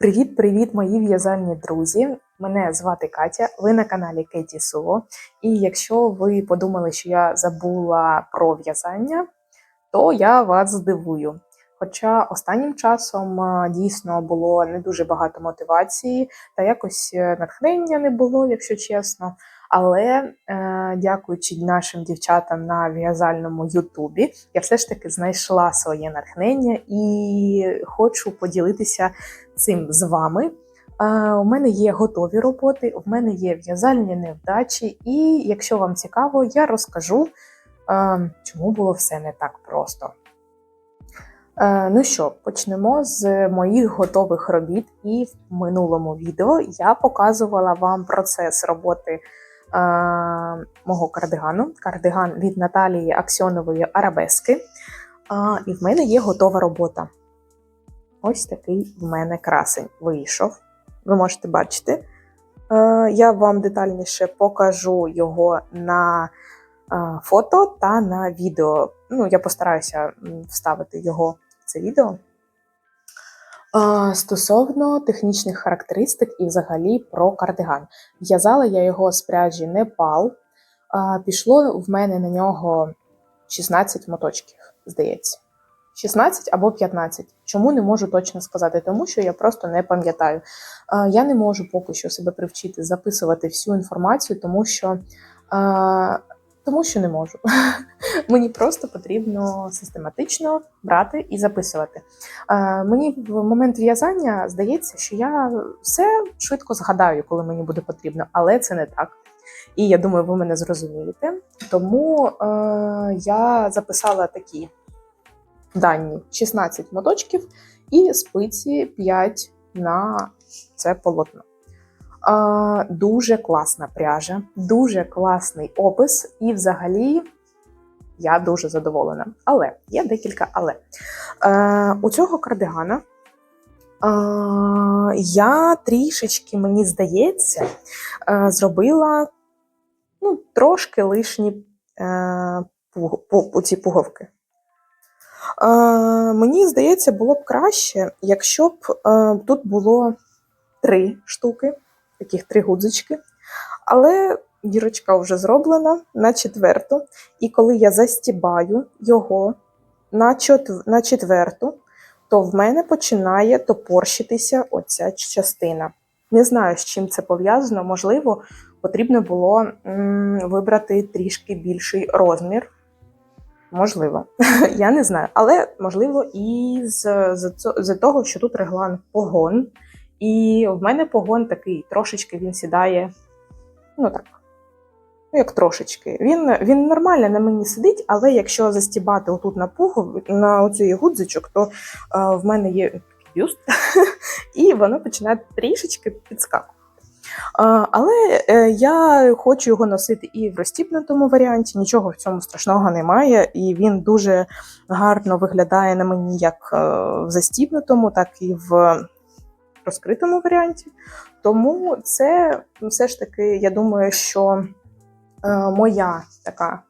Привіт-привіт, мої в'язальні друзі! Мене звати Катя, ви на каналі Кеті Суво. І якщо ви подумали, що я забула про в'язання, то я вас здивую. Хоча останнім часом дійсно було не дуже багато мотивації, та якось е, натхнення не було, якщо чесно. Але е, дякуючи нашим дівчатам на в'язальному Ютубі, я все ж таки знайшла своє натхнення і хочу поділитися цим з вами. У мене є готові роботи, у мене є в'язальні невдачі, і якщо вам цікаво, я розкажу, чому було все не так просто. Е, Ну що, почнемо з моїх готових робіт. І в минулому відео я показувала вам процес роботи мого кардигану. Кардиган від Наталії Аксьонової Арабески. Е, і в мене є готова робота. Ось такий в мене красень вийшов. Ви можете бачити. Е, Я вам детальніше покажу його на е, фото та на відео. Ну, я постараюся вставити його в це відео. Стосовно технічних характеристик і взагалі про кардиган. В'язала я його з пряжі Непал. Пішло в мене на нього 16 моточків, здається. 16 або 15. Чому не можу точно сказати? Тому що я просто не пам'ятаю. Я не можу поки що себе привчити записувати всю інформацію, тому що, тому що не можу. Мені просто потрібно систематично брати і записувати. Е, Мені в момент в'язання здається, що я все швидко згадаю, коли мені буде потрібно, але це не так. І я думаю, ви мене зрозумієте. Тому е, я записала такі дані 16 моточків і спиці 5 на це полотно. Дуже класна пряжа, дуже класний опис, і взагалі я дуже задоволена. Але є декілька але. Е, у цього кардигана е, я трішечки, мені здається, е, зробила ну, трошки лишні е, пуг- пу- ці пуговки. Е, мені здається, було б краще, якщо б е, тут було три штуки, таких три гудзички. Але дірочка вже зроблена на четверту. І коли я застібаю його на, четверту, то в мене починає топорщитися оця частина. Не знаю, з чим це пов'язано. Можливо, потрібно було м, вибрати трішки більший розмір. Можливо, я не знаю. Але можливо, і з того, що тут реглан погон. І в мене погон такий, трошечки він сідає. Ну так. Ну, як трошечки. Він, він нормально на мені сидить, але якщо застібати отут на пугу, на оцю гудзичок, то е, в мене є бюст, і воно починає трішечки підскакувати. Е, але е, я хочу його носити і в розтіпнутому варіанті, нічого в цьому страшного немає, і він дуже гарно виглядає на мені як в застібнутому, так і в розкритому варіанті. Тому це все ж таки, я думаю, що е, моя така,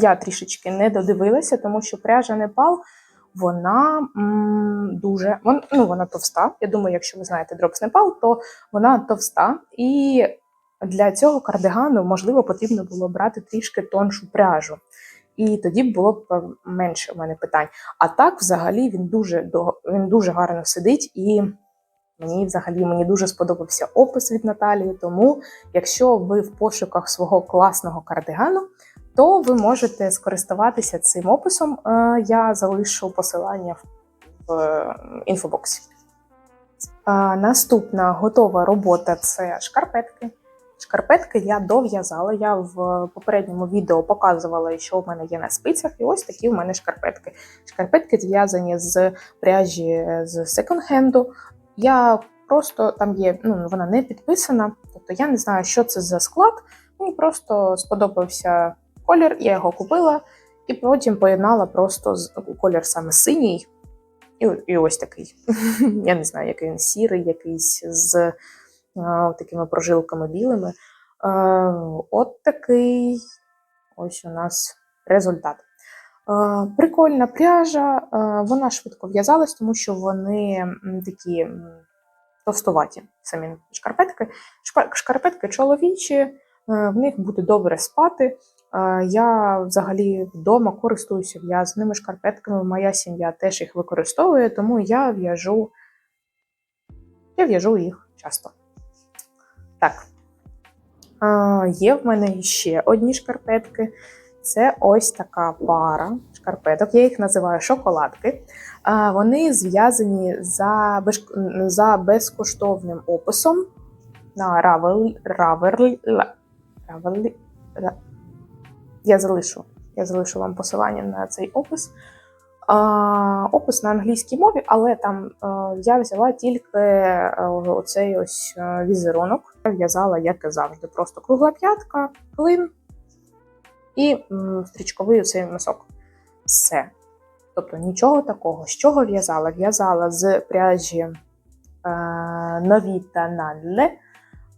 я трішечки не додивилася, тому що пряжа Непал. Вона м, дуже вон, ну, вона товста. Я думаю, якщо ви знаєте Drops Непал, то вона товста. І для цього кардигану, можливо, потрібно було брати трішки тоншу пряжу. І тоді було б е, менше у мене питань. А так, взагалі, він дуже він дуже гарно сидить, і мені взагалі мені дуже сподобався опис від Наталії. Тому, якщо ви в пошуках свого класного кардигану, то ви можете скористуватися цим описом. Е, Я залишу посилання в- е, інфобоксі. Наступна готова робота це шкарпетки. Шкарпетки я дов'язала. Я в попередньому відео показувала, що в мене є на спицях, і ось такі в мене шкарпетки. Шкарпетки зв'язані з пряжі з секонд-хенду. Я просто там є, ну вона не підписана, тобто я не знаю, що це за склад. Мені просто сподобався колір, я його купила, і потім поєднала просто з колір саме синій. І, і ось такий. Я не знаю, який він сірий, якийсь з е, такими прожилками білими. Е, от такий ось у нас результат. Прикольна пряжа, вона швидко в'язалась, тому що вони такі товстуваті самі шкарпетки. Шкарпетки чоловічі, е, в них буде добре спати. Я взагалі вдома користуюся в'язаними шкарпетками. Моя сім'я теж їх використовує, тому я в'яжу, я в'яжу їх часто. Так. Є в мене ще одні шкарпетки. Це ось така пара шкарпеток. Я їх називаю шоколадки. Вони зв'язані за, за безкоштовним описом на Ravel, Ravel, Ra- Я залишу. Я залишу вам посилання на цей опис. А, опис на англійській мові, але там е, я взяла тільки оцей ось візерунок. В'язала, як і завжди, просто кругла п'ятка, клин і стрічковий оцей носок. Все. Тобто нічого такого. З чого в'язала? В'язала з пряжі е, Novita Nalle.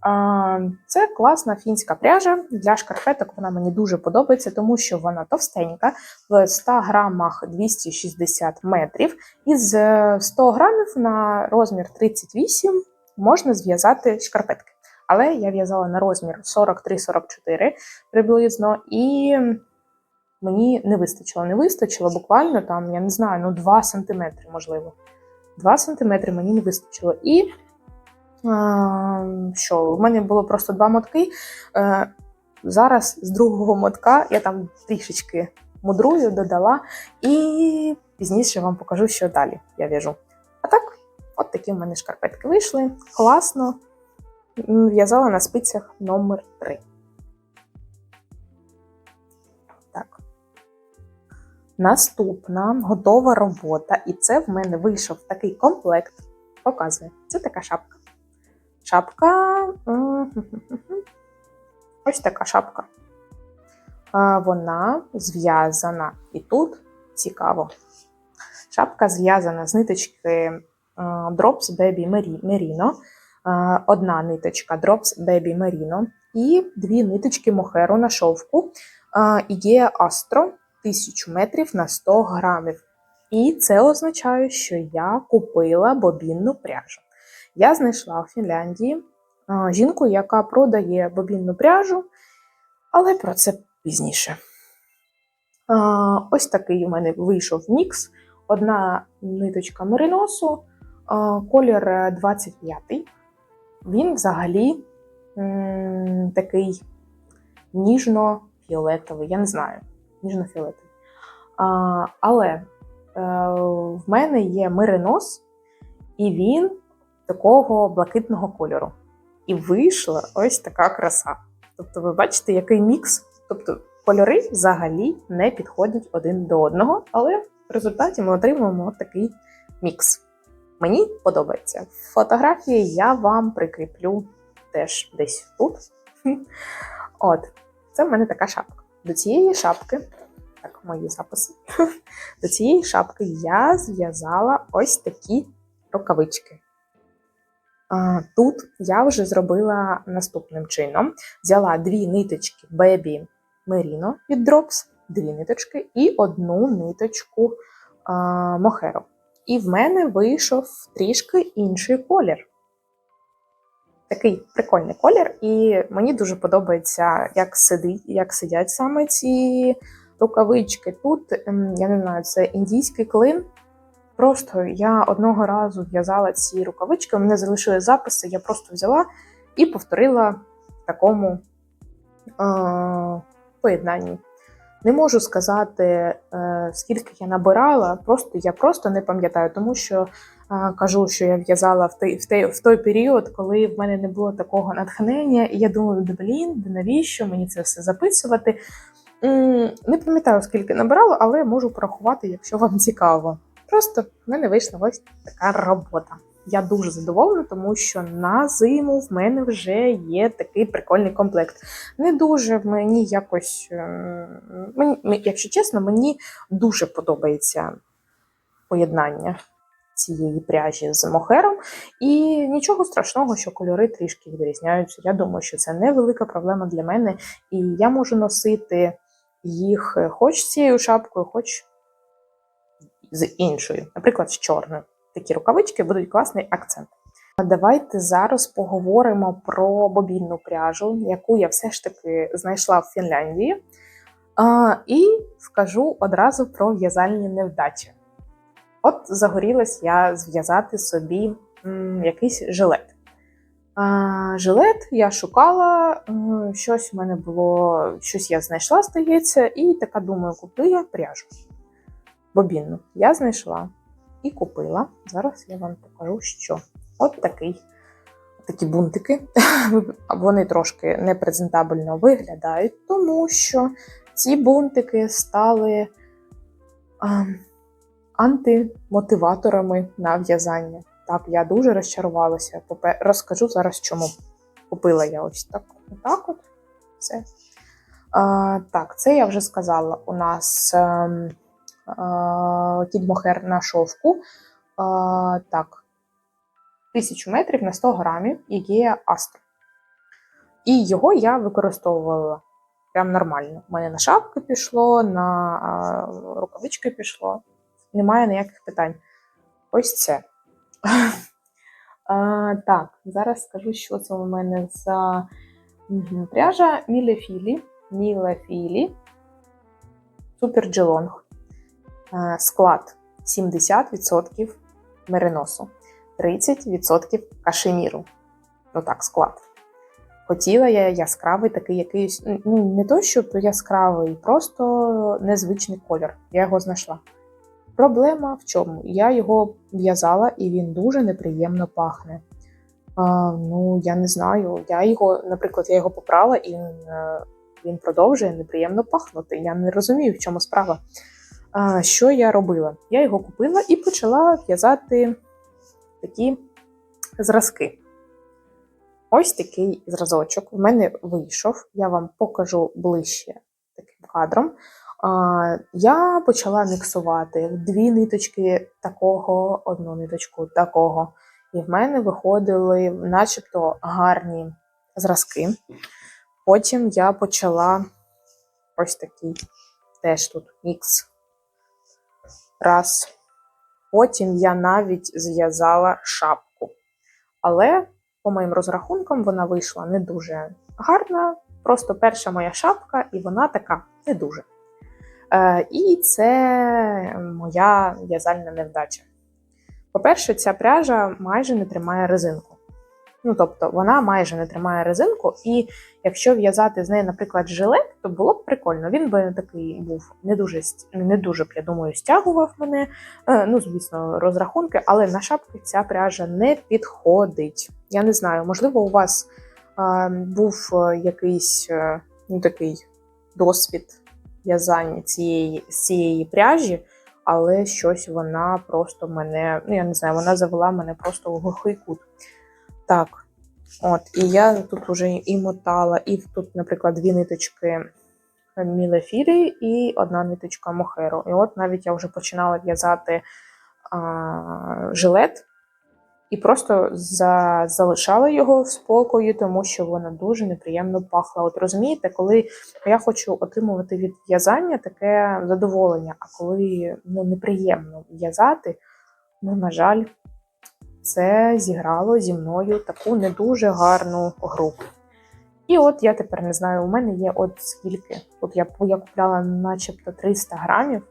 Е, це класна фінська пряжа для шкарпеток. Вона мені дуже подобається, тому що вона товстенька, в 100 грамах 260 метрів, і з е, 100 грамів на розмір 38 можна зв'язати шкарпетки. Але я в'язала на розмір 43-44 приблизно, і мені не вистачило. Не вистачило буквально там, я не знаю, ну 2 см, можливо. 2 см мені не вистачило. І а, що, в мене було просто два мотки. Е, зараз з другого мотка я там трішечки мудрую, додала, і пізніше вам покажу, що далі я в'яжу. А так, от такі в мене шкарпетки вийшли. Класно. В'язала на спицях номер 3. Так. Наступна готова робота, і це в мене вийшов такий комплект. Показує. Це така шапка. Шапка. Ось така шапка. Вона зв'язана. І тут цікаво. Шапка зв'язана з ниточки е, Drops Baby Meri- Merino. Е, Одна ниточка Drops Baby Merino і дві ниточки мохеру на шовку. Ігея Астро 1000 метрів на 100 грамів. І це означає, що я купила бобінну пряжу. Я знайшла у Фінляндії жінку, яка продає бобінну пряжу, але про це пізніше. Ось такий у мене вийшов мікс. Одна ниточка мериносу, колір е, 25. Він взагалі м, такий ніжно-фіолетовий, я не знаю, ніжно-фіолетовий. А, але е, в мене є меринос, і він такого блакитного кольору. І вийшла ось така краса. Тобто, ви бачите, який мікс. Тобто, кольори взагалі не підходять один до одного, але в результаті ми отримуємо от такий мікс. Мені подобається. Фотографії я вам прикріплю теж десь тут. От, це в мене така шапка. До цієї шапки, так, мої записи. До цієї шапки я зв'язала ось такі рукавички. Тут я вже зробила наступним чином: взяла дві ниточки Baby Merino від Drops, дві ниточки і одну ниточку Mohair. І в мене вийшов трішки інший колір. Такий прикольний колір, і мені дуже подобається, як сидить, як сидять саме ці рукавички. Тут, ем, я не знаю, це індійський клин. Просто я одного разу в'язала ці рукавички, у мене залишили записи, я просто взяла і повторила в такому е- поєднанні. Не можу сказати, е, скільки я набирала, просто я просто не пам'ятаю, тому що е, кажу, що я в'язала в той, в, той, в той період, коли в мене не було такого натхнення, і я думаю, да блін, навіщо мені це все записувати. Не пам'ятаю, скільки набирала, але можу порахувати, якщо вам цікаво. Просто в мене вийшла ось така робота. Я дуже задоволена, тому що на зиму в мене вже є такий прикольний комплект. Не дуже мені якось, е, мені, якщо чесно, мені дуже подобається поєднання цієї пряжі з мохером. І нічого страшного, що кольори трішки відрізняються. Я думаю, що це невелика проблема для мене, і я можу носити їх е, хоч цією шапкою, хоч з іншою, наприклад, з чорною. Такі рукавички будуть класний акцент. Давайте зараз поговоримо про бобінну пряжу, яку я все ж таки знайшла в Фінляндії. І скажу одразу про в'язальні невдачі. От загорілась я зв'язати собі якийсь жилет. Жилет я шукала, щось в мене було, щось я знайшла, здається, і така думаю, куплю я пряжу. Бобінну. Я знайшла і купила. Зараз я вам покажу, що. От такий. Такі бунтики. Вони трошки непрезентабельно виглядають, тому що ці бунтики стали а, антимотиваторами на в'язання. Так, я дуже розчарувалася. Розкажу зараз, чому купила я ось так. Отак от. Все. А, так, це я вже сказала. У нас ем, кіт-мохер на шовку. Так, 1000 метрів на 100 грамів Ігея Астро. І його я використовувала прям нормально. У мене на шапки пішло, на рукавички пішло. Немає ніяких питань. Ось це. так, зараз скажу, що це у мене за пряжа Мілефілі. Мілефілі. Супер Джелонг. Е, Склад 70% мериносу, 30% кашеміру. Ну так, склад. Хотіла я яскравий такий якийсь, ну не то, щоб яскравий, просто незвичний колір. Я його знайшла. Проблема в чому? Я його в'язала і він дуже неприємно пахне. А, ну, я не знаю. Я його, наприклад, я його попрала і він, е, він продовжує неприємно пахнути. Я не розумію, в чому справа. Що я робила? Я його купила і почала в'язати такі зразки. Ось такий зразочок в мене вийшов. Я вам покажу ближче таким кадром. Я почала міксувати дві ниточки такого, одну ниточку такого. І в мене виходили начебто гарні зразки. Потім я почала ось такий теж тут мікс. Раз. Потім я навіть зв'язала шапку. Але, по моїм розрахункам, вона вийшла не дуже гарна. Просто перша моя шапка, і вона така не дуже. Е, і це моя в'язальна невдача. По-перше, ця пряжа майже не тримає резинку. Ну, тобто, вона майже не тримає резинку, і якщо в'язати з неї, наприклад, жилет, то було б прикольно. Він би такий був не дуже, не дуже я думаю, стягував мене. Е, Ну, звісно, розрахунки, але на шапки ця пряжа не підходить. Я не знаю, можливо, у вас е, був е, якийсь е, ну, такий досвід в'язання цієї, цієї пряжі, але щось вона просто мене, ну я не знаю, вона завела мене просто в глухий кут. Так, от, і я тут вже і мотала, і тут, наприклад, дві ниточки Мілефірі і одна ниточка Мохеру. І от навіть я вже починала в'язати а, жилет і просто за, залишала його в спокої, тому що вона дуже неприємно пахла. От розумієте, коли я хочу отримувати від в'язання таке задоволення, а коли ну, неприємно в'язати, ну, на жаль, це зіграло зі мною таку не дуже гарну гру. І от я тепер не знаю, у мене є от скільки. От я, я купляла начебто 300 грамів,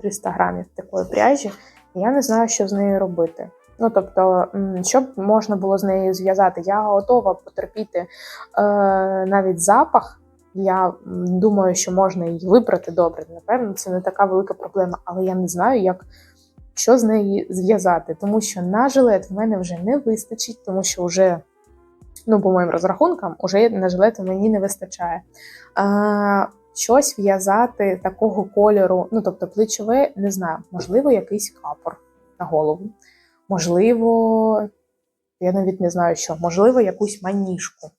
300 грамів такої пряжі, і я не знаю, що з нею робити. Ну, тобто, що б можна було з нею зв'язати? Я готова потерпіти е, навіть запах. Я думаю, що можна її вибрати добре. Напевно, це не така велика проблема, але я не знаю, як що з неї зв'язати. Тому що на жилет в мене вже не вистачить, тому що вже, ну, по моїм розрахункам, уже на жилет мені не вистачає. А, щось в'язати такого кольору, ну тобто плечове, не знаю, можливо, якийсь капор на голову. Можливо, я навіть не знаю що, можливо, якусь маніжку.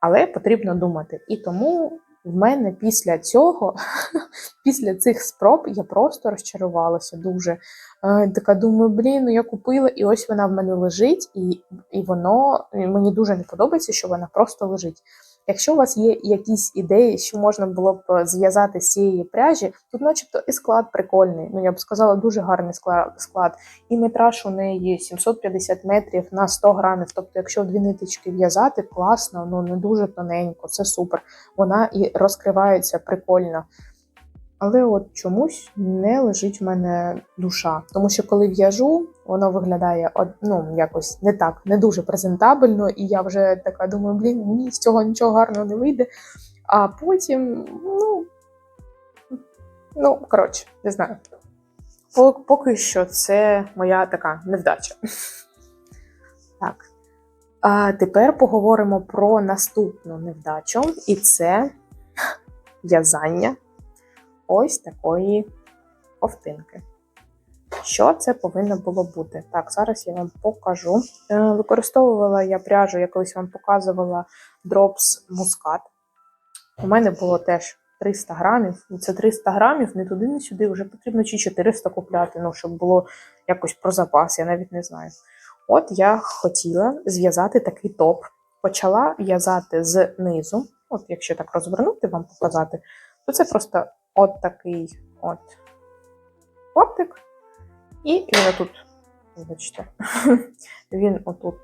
Але потрібно думати. І тому в мене після цього, після цих спроб, я просто розчарувалася дуже. Е, Така думаю, блін, ну я купила, і ось вона в мене лежить, і, і воно і мені дуже не подобається, що вона просто лежить. Якщо у вас є якісь ідеї, що можна було б е, зв'язати з цієї пряжі, тут, начебто, і склад прикольний. Ну я б сказала, дуже гарний склад. І метраж у неї 750 метрів на 100 грамів. Тобто, якщо дві ниточки в'язати, класно, ну не дуже тоненько, це супер. Вона і розкривається прикольно. Але от чомусь не лежить в мене душа. Тому що коли в'яжу, воно виглядає ну, якось не так, не дуже презентабельно, і я вже така думаю, блін, ні, з цього нічого гарного не вийде. А потім, ну, ну коротше, не знаю. Поки що це моя така невдача. Так. А тепер поговоримо про наступну невдачу, і це в'язання ось такої ковтинки. Що це повинно було бути? Так, зараз я вам покажу. Е, Використовувала я пряжу, я колись вам показувала Drops Muscat. У мене було теж 300 грамів. І це 300 грамів не туди, не сюди. Вже потрібно чи 400 купляти, ну, щоб було якось про запас, я навіть не знаю. От я хотіла зв'язати такий топ. Почала в'язати з низу. От, якщо так розвернути, вам показати, то це просто от такий от клаптик. І він отут, вибачте, він отут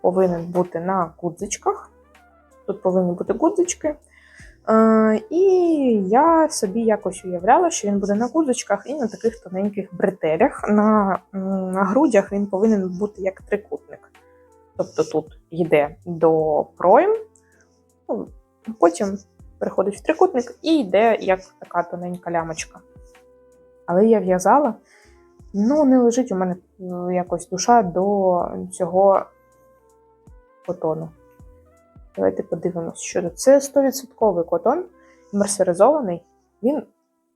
повинен бути на гудзичках. Тут повинні бути гудзички. І я собі якось уявляла, що він буде на гудзичках і на таких тоненьких бретелях. На, на грудях він повинен бути як трикутник. Тобто тут йде до пройм, ну, потім переходить в трикутник і йде як така тоненька лямочка. Але я в'язала, ну не лежить у мене е, якось душа до цього котону. Давайте подивимося, що. Це 100% котон, мерсеризований. Він,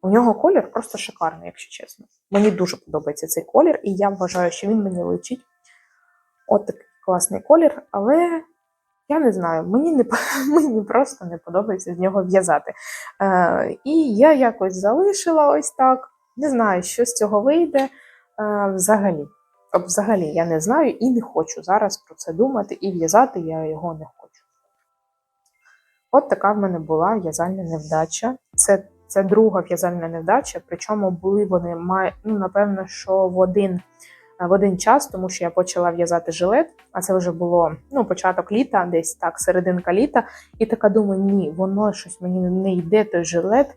у нього колір просто шикарний, якщо чесно. Мені дуже подобається цей колір, і я вважаю, що він мені личить. От такий класний колір, але я не знаю, мені не мені просто не подобається з нього в'язати. Е, і я якось залишила ось так. Не знаю, що з цього вийде е, взагалі. Взагалі я не знаю і не хочу зараз про це думати, і в'язати я його не хочу. От така в мене була в'язальна невдача. Це, це друга в'язальна невдача, причому були вони ну, напевно, що в один, в один час, тому що я почала в'язати жилет, а це вже було ну, початок літа, десь так, серединка літа. І така думаю, ні, воно щось мені не йде той жилет.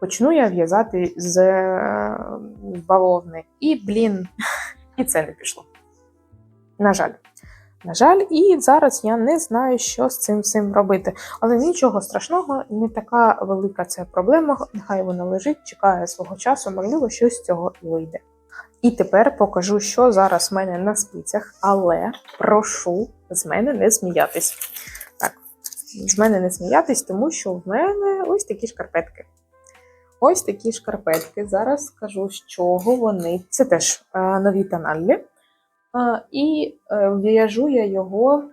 Почну я в'язати з е, бавовни. І, блін, і це не пішло. На жаль. На жаль, і зараз я не знаю, що з цим всім робити. Але нічого страшного, не така велика це проблема. Нехай вона лежить, чекає свого часу, можливо, щось з цього вийде. І тепер покажу, що зараз в мене на спицях, але прошу з мене не сміятись. Так, з мене не сміятись, тому що в мене ось такі шкарпетки. Ось такі шкарпетки. Зараз скажу, з чого вони. Це теж е, нові тональні. Е, і е, в'яжу я його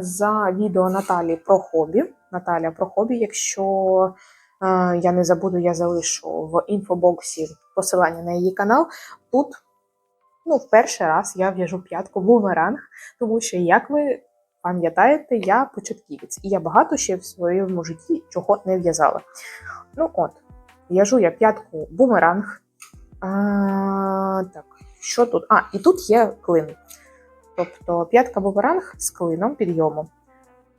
за відео Наталі про хобі. Наталя про хобі. Якщо я не забуду, я залишу в інфобоксі посилання на її канал. Тут ну, в перший раз я в'яжу п'ятку бумеранг, тому що, як ви пам'ятаєте, я початківець, і я багато ще в своєму житті чого не в'язала. Ну от, в'яжу я п'ятку бумеранг. А, так, що тут? А, і тут є клин. Тобто п'ятка бумеранг з клином підйому.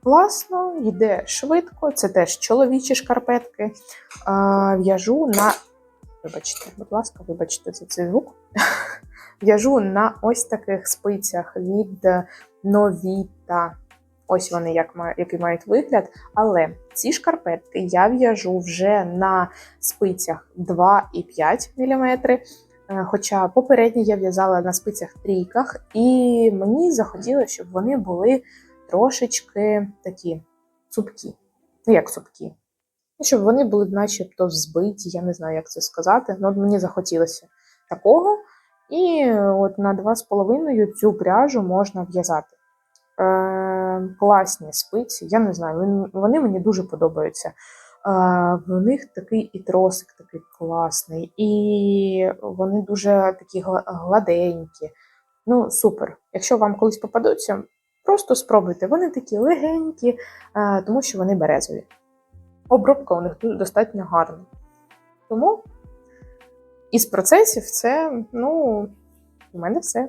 Класно, йде швидко, це теж чоловічі шкарпетки. А, в'яжу на. Вибачте, будь ласка, вибачте за цей звук. В'яжу на ось таких спицях від Новіта. Ось вони як який мають вигляд. Але ці шкарпетки я в'яжу вже на спицях 2,5 мм. Е, Хоча попередньо я в'язала на спицях трійках, і мені захотілося, щоб вони були трошечки такі цупкі. Ну, як цупкі. Ну, щоб вони були начебто збиті, я не знаю, як це сказати. Ну, от мені захотілося такого. І от на 2,5 цю пряжу можна в'язати. Е, класні спиці, я не знаю, вони мені дуже подобаються. Е, в них такий і тросик такий класний, і вони дуже такі гладенькі. Ну, супер. Якщо вам колись попадуться, Просто спробуйте. Вони такі легенькі, е, тому що вони березові. Обробка у них достатньо гарна. Тому із процесів це, ну, у мене все.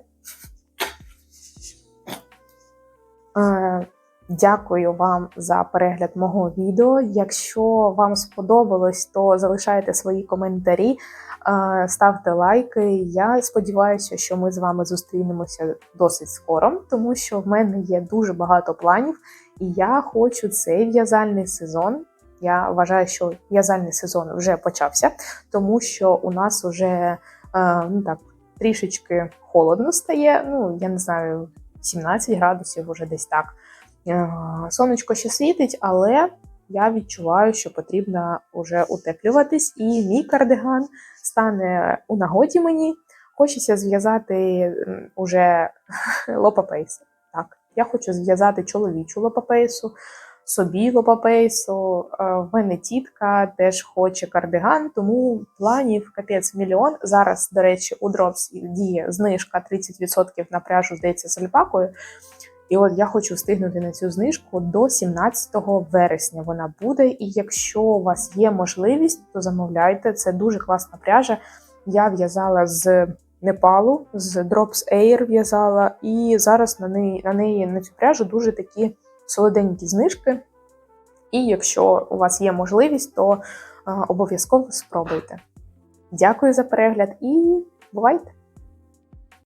Е, Дякую вам за перегляд мого відео. Якщо вам сподобалось, то залишайте свої коментарі, е, ставте лайки. Я сподіваюся, що ми з вами зустрінемося досить скоро, тому що в мене є дуже багато планів, і я хочу цей в'язальний сезон. Я вважаю, що в'язальний сезон вже почався, тому що у нас вже е, ну так трішечки холодно стає. Ну я не знаю, 17 градусів, уже десь так. Е, Сонечко ще світить, але я відчуваю, що потрібно вже утеплюватись, і мій кардиган стане у нагоді мені. Хочеться зв'язати уже лопапейси. Так, я хочу зв'язати чоловічу лопапейсу, собі лопапейсу. Е, В мене тітка теж хоче кардиган, тому планів капець мільйон. Зараз, до речі, у Drops діє знижка 30% на пряжу, здається, з альпакою. І от я хочу встигнути на цю знижку до 17 вересня. Вона буде. І якщо у вас є можливість, то замовляйте. Це дуже класна пряжа. Я в'язала з Непалу, з Drops Air в'язала, і зараз на неї, на неї на цю пряжу дуже такі солоденькі знижки. І якщо у вас є можливість, то е, обов'язково спробуйте. Дякую за перегляд і бувайте!